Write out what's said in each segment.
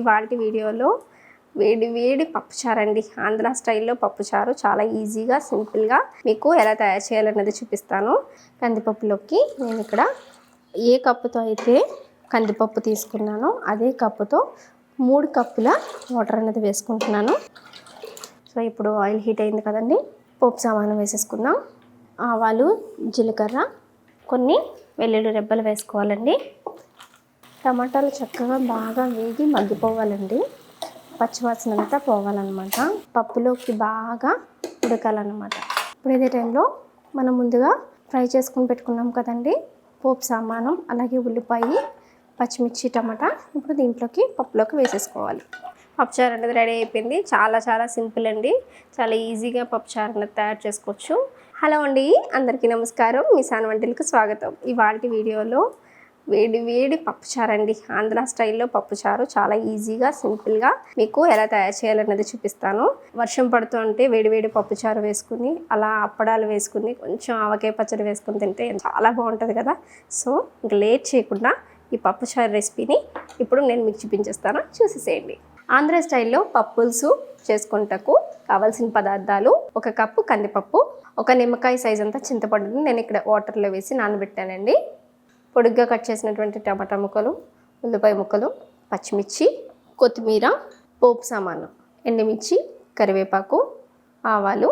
ఇవాళ వీడియోలో వేడి వేడి పప్పుచారు అండి. ఆంధ్ర స్టైల్లో పప్పుచారు చాలా ఈజీగా సింపుల్గా మీకు ఎలా తయారు చేయాలన్నది చూపిస్తాను. కందిపప్పులోకి నేను ఇక్కడ ఏ కప్పుతో అయితే కందిపప్పు తీసుకున్నానో అదే కప్పుతో మూడు కప్పుల వాటర్ అనేది వేసుకుంటున్నాను. సో ఇప్పుడు ఆయిల్ హీట్ అయింది కదండి. పోపు సామాను వేసేసుకుందాం. ఆవాలు జీలకర్ర కొన్ని వెల్లుల్లి రెబ్బలు వేసుకోవాలండి. టమాటాలు చక్కగా బాగా వేగి మగ్గిపోవాలండి. పచ్చివాసన అంతా పోవాలన్నమాట. పప్పులోకి బాగా ఉడకాలన్నమాట. ఇప్పుడు ఇదే టైంలో మనం ముందుగా ఫ్రై చేసుకుని పెట్టుకున్నాం కదండి. పోపు సామానం అలాగే ఉల్లిపాయ పచ్చిమిర్చి టమాటా ఇప్పుడు దీంట్లోకి పప్పులోకి వేసేసుకోవాలి. పప్పుచారు అనేది రెడీ అయిపోయింది. చాలా చాలా సింపుల్ అండి. చాలా ఈజీగా పప్పుచారు అనేది తయారు చేసుకోవచ్చు. హలో అండి. అందరికీ నమస్కారం. మీ సాన్ వంటలకు స్వాగతం. ఇవాళ వీడియోలో వేడి వేడి పప్పుచారు అండి. ఆంధ్ర స్టైల్లో పప్పుచారు చాలా ఈజీగా సింపుల్గా మీకు ఎలా తయారు చేయాలన్నది చూపిస్తాను. వర్షం పడుతుంటే వేడి వేడి పప్పుచారు వేసుకుని అలా అప్పడాలు వేసుకుని కొంచెం ఆవకాయ పచ్చడి వేసుకుని తింటే చాలా బాగుంటుంది కదా. సో ఇంక లేట్ చేయకుండా ఈ పప్పుచారు రెసిపీని ఇప్పుడు నేను మీకు చూపించేస్తాను. చూసేసేయండి. ఆంధ్ర స్టైల్లో పప్పుల్సు చేసుకుంటకు కావాల్సిన పదార్థాలు ఒక కప్పు కందిపప్పు ఒక నిమ్మకాయ సైజ్ అంతా చింతపండుని నేను ఇక్కడ వాటర్లో వేసి నానబెట్టానండి. పొడుగ్గా కట్ చేసినటువంటి టమాటా ముక్కలు ఉల్లిపాయ ముక్కలు పచ్చిమిర్చి కొత్తిమీర పోపు సామాను ఎండుమిర్చి కరివేపాకు ఆవాలు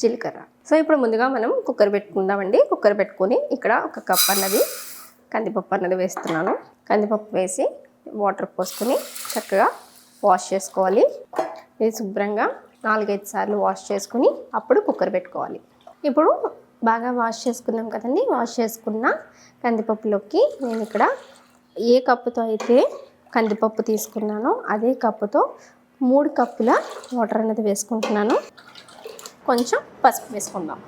జీలకర్ర. సో ఇప్పుడు ముందుగా మనం కుక్కర్ పెట్టుకుందామండి. కుక్కర్ పెట్టుకొని ఇక్కడ ఒక కప్ అన్నది కందిపప్పు అన్నది వేస్తున్నాను. కందిపప్పు వేసి వాటర్ పోసుకొని చక్కగా వాష్ చేసుకోవాలి. ఇది శుభ్రంగా నాలుగైదు సార్లు వాష్ చేసుకుని అప్పుడు కుక్కర్ పెట్టుకోవాలి. ఇప్పుడు బాగా వాష్ చేసుకున్నాం కదండి. వాష్ చేసుకున్న కందిపప్పులోకి నేను ఇక్కడ ఏ కప్పుతో అయితే కందిపప్పు తీసుకున్నానో అదే కప్పుతో మూడు కప్పుల వాటర్ అనేది వేసుకుంటున్నాను. కొంచెం పసుపు వేసుకుందాం.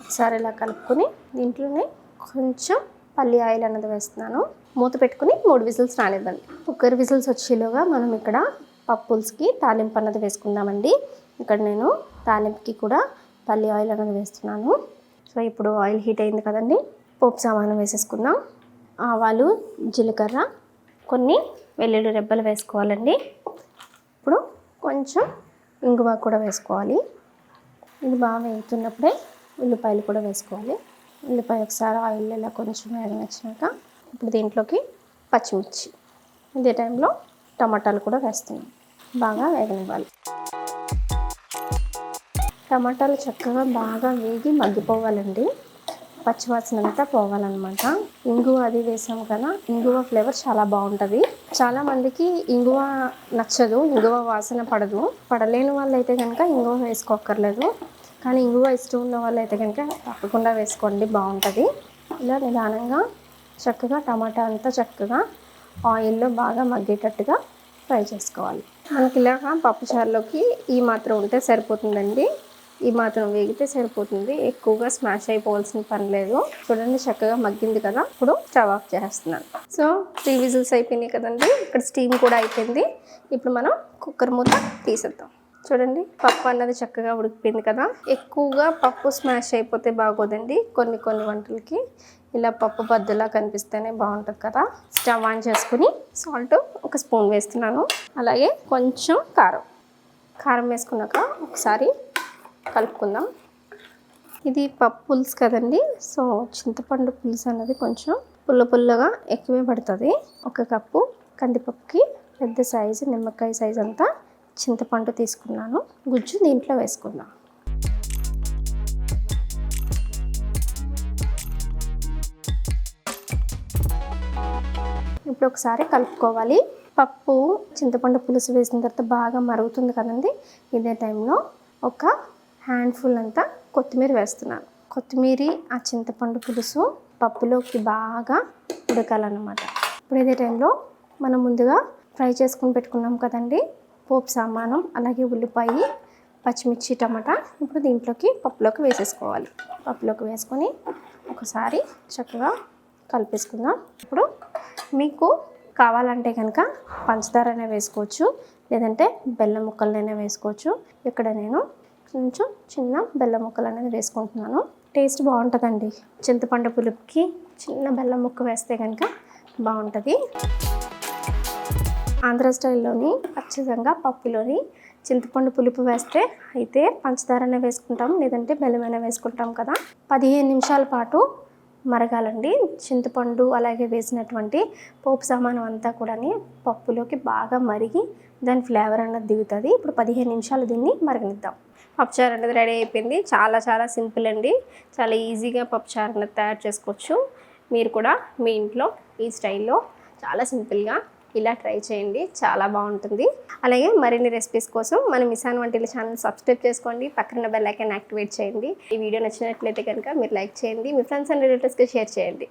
ఒకసారి ఇలా కలుపుకొని దీంట్లోనే కొంచెం పల్లి ఆయిల్ అన్నది వేస్తున్నాను. మూత పెట్టుకుని మూడు విజిల్స్ రానిద్దండి కుక్కర్ విజిల్స్ వచ్చేలోగా మనం ఇక్కడ పప్పుల్స్కి తాలింపు అన్నది వేసుకుందామండి. ఇక్కడ నేను తాలింపుకి కూడా పల్లి ఆయిల్ అనేది వేస్తున్నాను. సో ఇప్పుడు ఆయిల్ హీట్ అయింది కదండి పోపు సామాను వేసేసుకుందాం. ఆవాలు జీలకర్ర కొన్ని వెల్లుల్లి రెబ్బలు వేసుకోవాలండి. ఇప్పుడు కొంచెం ఇంగువ కూడా వేసుకోవాలి. ఇది బాగా వేగుతున్నప్పుడే ఉల్లిపాయలు కూడా వేసుకోవాలి. ఉల్లిపాయ ఒకసారి ఆయిల్ ఇలా కొంచెం వేగం వచ్చినాక ఇప్పుడు దీంట్లోకి పచ్చిమిర్చి. ఇదే టైంలో టమాటాలు కూడా వేస్తున్నాం. బాగా వేగనివ్వాలి. టమాటాలు చక్కగా బాగా వేగి మగ్గిపోవాలండి. పచ్చివాసన అంతా పోవాలన్నమాట. ఇంగువ అది వేసాం కదా ఇంగువ ఫ్లేవర్ చాలా బాగుంటుంది. చాలా మందికి ఇంగువ నచ్చదు ఇంగువ వాసన పడదు. పడలేని వాళ్ళు అయితే కనుక ఇంగువ వేసుకోక్కర్లేదు. కానీ ఇంగువ ఇష్టం ఉన్న వాళ్ళు అయితే కనుక తప్పకుండా వేసుకోండి బాగుంటుంది. ఇలా నిదానంగా చక్కగా టమాటా అంతా చక్కగా ఆయిల్లో బాగా మగ్గేటట్టుగా ఫ్రై చేసుకోవాలి. మనకి ఇలాగా పప్పుచారులోకి ఈ మాత్రం ఉంటే సరిపోతుందండి. ఈ మాత్రం వేగితే సరిపోతుంది. ఎక్కువగా స్మాష్ అయిపోవాల్సిన పని లేదు. చూడండి చక్కగా మగ్గింది కదా. ఇప్పుడు స్టవ్ ఆఫ్ చేస్తున్నాను. సో త్రీ విజిల్స్ అయిపోయినాయి కదండి. ఇక్కడ స్టీమ్ కూడా అయిపోయింది. ఇప్పుడు మనం కుక్కర్ మూత తీసేద్దాం. చూడండి పప్పు అన్నది చక్కగా ఉడికిపోయింది కదా. ఎక్కువగా పప్పు స్మాష్ అయిపోతే బాగోదండి. కొన్ని కొన్ని వంటలకి ఇలా పప్పు బద్దలా కనిపిస్తేనే బాగుంటుంది కదా. స్టవ్ ఆన్ చేసుకుని సాల్ట్ ఒక స్పూన్ వేస్తున్నాను. అలాగే కొంచెం కారం. కారం వేసుకున్నాక ఒకసారి కలుపుకుందాం. ఇది పప్పు పులుసు కదండి సో చింతపండు పులుసు అనేది కొంచెం పుల్ల పుల్లగా ఎక్కువే పడుతుంది. ఒక కప్పు కందిపప్పుకి పెద్ద సైజు నిమ్మకాయ సైజు అంతా చింతపండు తీసుకున్నాను. గుజ్జు దీంట్లో వేసుకుందాం. ఇప్పుడు ఒకసారి కలుపుకోవాలి. పప్పు చింతపండు పులుసు వేసిన తర్వాత బాగా మరుగుతుంది కదండి ఇదే టైంలో ఒక హ్యాండ్ఫుల్ అంతా కొత్తిమీర వేస్తున్నాను. కొత్తిమీర ఆ చింతపండు పులుసు పప్పులోకి బాగా ఉడకాలన్నమాట. ఇప్పుడు ఇదే టైంలో మనం ముందుగా ఫ్రై చేసుకుని పెట్టుకున్నాం కదండి. పోపు సామానం అలాగే ఉల్లిపాయ పచ్చిమిర్చి టమాటా ఇప్పుడు దీంట్లోకి పప్పులోకి వేసేసుకోవాలి. పప్పులోకి వేసుకొని ఒకసారి చక్కగా కలిపేసుకుందాం. ఇప్పుడు మీకు కావాలంటే కనుక పంచదారనే వేసుకోవచ్చు లేదంటే బెల్లం ముక్కలనైనా వేసుకోవచ్చు. ఇక్కడ నేను కొంచెం చిన్న బెల్లం ముక్కలు అనేది వేసుకుంటున్నాను. టేస్ట్ బాగుంటుందండి. చింతపండు పులుపుకి చిన్న బెల్లం ముక్క వేస్తే కనుక బాగుంటుంది. ఆంధ్ర స్టైల్లోని ఖచ్చితంగా పప్పులోని చింతపండు పులుపు వేస్తే అయితే పంచదారనే వేసుకుంటాం లేదంటే బెల్లమైనా వేసుకుంటాం కదా. పదిహేను నిమిషాల పాటు మరగాలండి. చింతపండు అలాగే వేసినటువంటి పోపు సామానం అంతా కూడా పప్పులోకి బాగా మరిగి దాని ఫ్లేవర్ అన్నది దిగుతుంది. ఇప్పుడు పదిహేను నిమిషాలు దీన్ని మరగనిద్దాం. పప్పుచారు అనేది రెడీ అయిపోయింది. చాలా చాలా సింపుల్ అండి. చాలా ఈజీగా పప్పుచారు అనేది తయారు చేసుకోవచ్చు. మీరు కూడా మీ ఇంట్లో ఈ స్టైల్లో చాలా సింపుల్గా ఇలా ట్రై చేయండి. చాలా బాగుంటుంది. అలాగే మరిన్ని రెసిపీస్ కోసం మన మిసాన్ వంటిల ఛానల్ సబ్స్క్రైబ్ చేసుకోండి. పక్కన బెల్ ఐకాన్ యాక్టివేట్ చేయండి. ఈ వీడియో నచ్చినట్లయితే కనుక మీరు లైక్ చేయండి. మీ ఫ్రెండ్స్ అండ్ రిలేటివ్స్కి షేర్ చేయండి.